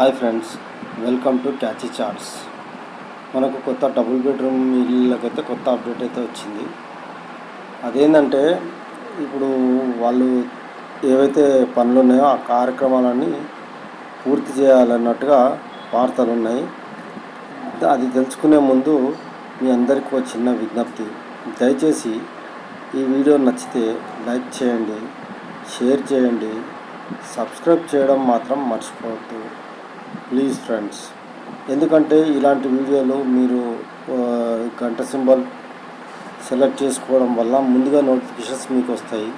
Hi friends welcome to catchy charts మనకు కొత్త double bedroom ఇళ్ళకైతే కొత్త అప్డేట్ అయితే వచ్చింది. అదేంటంటే ఇప్పుడు వాళ్ళు ఏవైతే పనులు ఉన్నాయో ఆ కార్యక్రమాలన్నీ పూర్తి చేయాలన్నట్టుగా వార్తలు ఉన్నాయి అది తెలుసుకునే ముందు మీ అందరికీ ఒక చిన్న విజ్ఞప్తి. దయచేసి ఈ వీడియో నచ్చితే లైక్ చేయండి షేర్ చేయండి సబ్స్క్రైబ్ చేయడం మాత్రం మర్చిపోవద్దు. ప్లీజ్ ఫ్రెండ్స్ ఎందుకంటే ఇలాంటి వీడియోలు మీరు గంట సింబల్ సెలెక్ట్ చేసుకోవడం వల్ల ముందుగా నోటిఫికేషన్స్ మీకు వస్తాయి.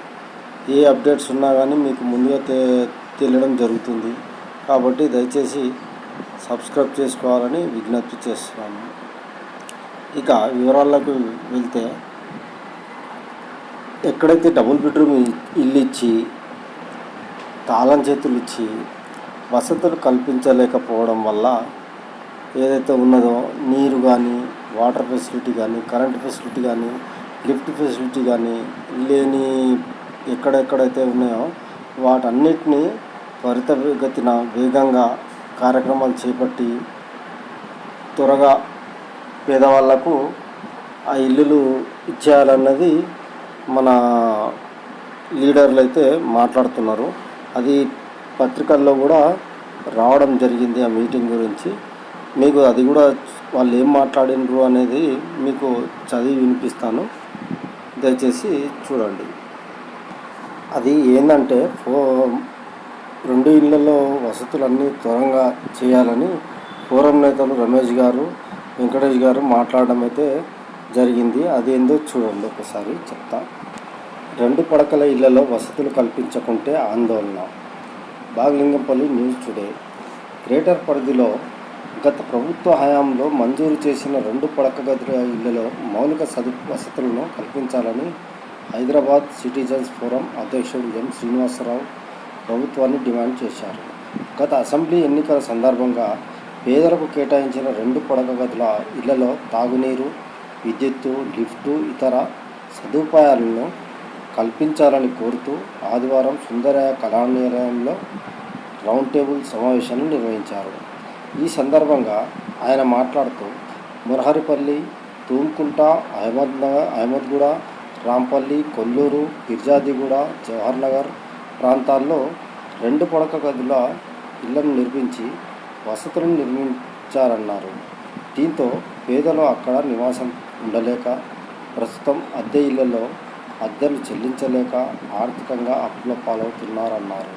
ఏ అప్డేట్స్ ఉన్నా కానీ మీకు ముందుగా తె తెలియడం జరుగుతుంది. కాబట్టి దయచేసి సబ్స్క్రైబ్ చేసుకోవాలని విజ్ఞప్తి చేస్తున్నాను. ఇక వివరాలకు వెళ్తే ఎక్కడైతే డబుల్ బెడ్రూమ్ ఇల్లు ఇచ్చి తాళం చేతులు ఇచ్చి వసతులు కల్పించలేకపోవడం వల్ల ఏదైతే ఉన్నదో నీరు కానీ వాటర్ ఫెసిలిటీ కానీ కరెంట్ ఫెసిలిటీ కానీ లిఫ్ట్ ఫెసిలిటీ కానీ లేని ఎక్కడెక్కడైతే ఉన్నాయో వాటన్నిటినీ త్వరితగతిన వేగంగా కార్యక్రమాలు చేపట్టి త్వరగా పేదవాళ్ళకు ఆ ఇల్లులు ఇచ్చేయాలన్నది మన లీడర్లు అయితే మాట్లాడుతున్నారు. అది పత్రికల్లో కూడా రావడం జరిగింది ఆ మీటింగ్ గురించి. మీకు అది కూడా వాళ్ళు ఏం మాట్లాడినరు అనేది మీకు చదివి వినిపిస్తాను. దయచేసి చూడండి. అది ఏంటంటే ఫో రెండు ఇళ్ళలో వసతులన్నీ త్వరగా చేయాలని ఫోరం నేతలు రమేష్ గారు వెంకటేష్ గారు మాట్లాడడం అయితే జరిగింది. అదేందో చూడండి ఒకసారి చెప్తా. రెండు పడకల ఇళ్ళలో వసతులు కల్పించకుంటే ఆందోళన. Baghlingampally news today. గ్రేటర్ పరిధిలో గత ప్రభుత్వ హయాంలో మంజూరు చేసిన రెండు పడక గదుల ఇళ్ళలో మౌలిక సదు వసతులను కల్పించాలని హైదరాబాద్ సిటిజన్స్ ఫోరం అధ్యక్షుడు ఎం శ్రీనివాసరావు ప్రభుత్వాన్ని డిమాండ్ చేశారు. గత అసెంబ్లీ ఎన్నికల సందర్భంగా పేదలకు కేటాయించిన రెండు పడక గదుల ఇళ్ళలో తాగునీరు విద్యుత్తు లిఫ్టు ఇతర సదుపాయాలను కల్పించాలని కోరుతూ ఆదివారం సుందరయ్య కళానిలయంలో రౌండ్ టేబుల్ సమావేశాన్ని నిర్వహించారు. ఈ సందర్భంగా ఆయన మాట్లాడుతూ మురహరిపల్లి తూమ్కుంట అహ్మద్నగర్ అహ్మద్గూడ రాంపల్లి కొల్లూరు గిర్జాదిగూడ జవహర్ నగర్ ప్రాంతాల్లో రెండు పడక గదుల ఇళ్ళను నిర్మించి వసతులను నిర్మించారన్నారు. దీంతో పేదలు అక్కడ నివాసం ఉండలేక ప్రస్తుతం అద్దె ఇళ్ళలో అద్దెలు చెల్లించలేక ఆర్థికంగా అప్పుల పాలవుతున్నారన్నారు.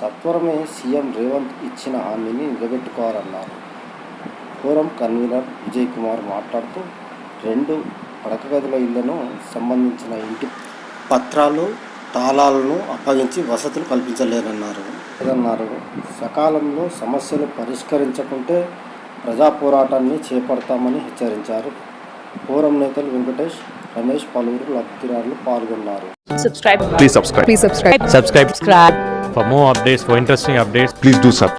సత్వరమే సీఎం రేవంత్ ఇచ్చిన హామీని నిలబెట్టుకోవాలన్నారు. ఫోరం కన్వీనర్ విజయ్ కుమార్ మాట్లాడుతూ రెండు పడకగదుల ఇళ్ళను సంబంధించిన ఇంటి పత్రాలు తాళాలను అప్పగించి వసతులు కల్పించలేరన్నారు లేదన్నారు. సకాలంలో సమస్యలు పరిష్కరించకుంటే ప్రజా పోరాటాన్ని చేపడతామని హెచ్చరించారు. ఫోరం నేతలు వెంకటేష్ రమేష్ పలువురు లబ్ధిదారులు పాల్గొన్నారు subscribe Please subscribe. please subscribe Subscribe. subscribe For more updates, for interesting updates, please do sub